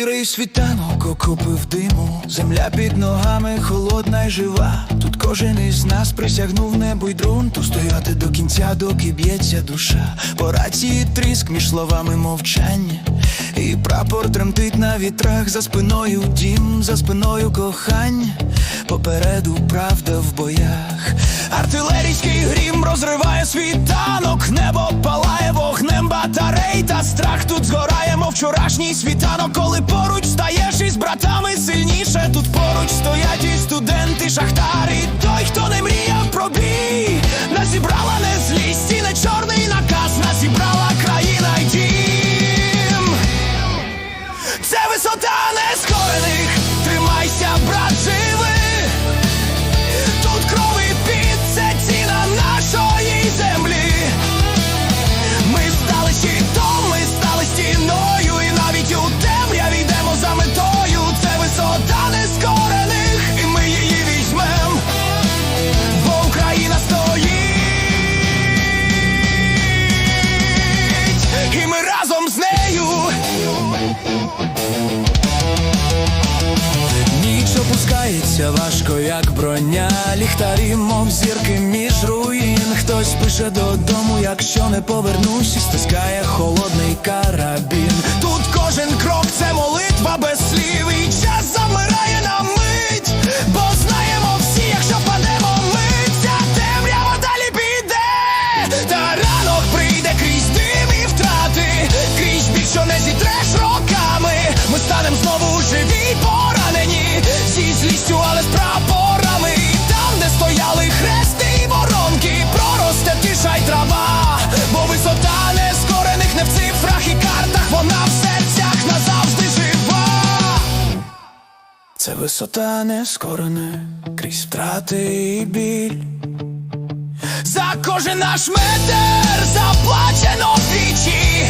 Білий світанок окупив диму, земля під ногами холодна й жива. Тут кожен із нас присягнув небу й друнту стояти до кінця, доки б'ється душа. По рації тріск між словами мовчання. І прапор тремтить на вітрах за спиною дім, за спиною кохання. Попереду правда в боях. Артилерійський грім розриває світанок, небо батарей, страх тут згорає, мов вчорашній світанок, коли поруч стаєш із братами сильніше. Тут поруч стоять і студенти, шахтари, опускається важко, як броня, ліхтарі, мов зірки між руїн. Хтось пише додому, якщо не повернусь, стискає холодний карабін. Тут кожен крок це молитва без слів, і час замирає на мить, бо знаємо всі, якщо падемо ми, ця темрява далі піде, та ранок прийде крізь дим і втрати, крізь біль, що не зітреш Це висота нескорене, крізь втрати і біль. За кожен наш метр заплачено двічі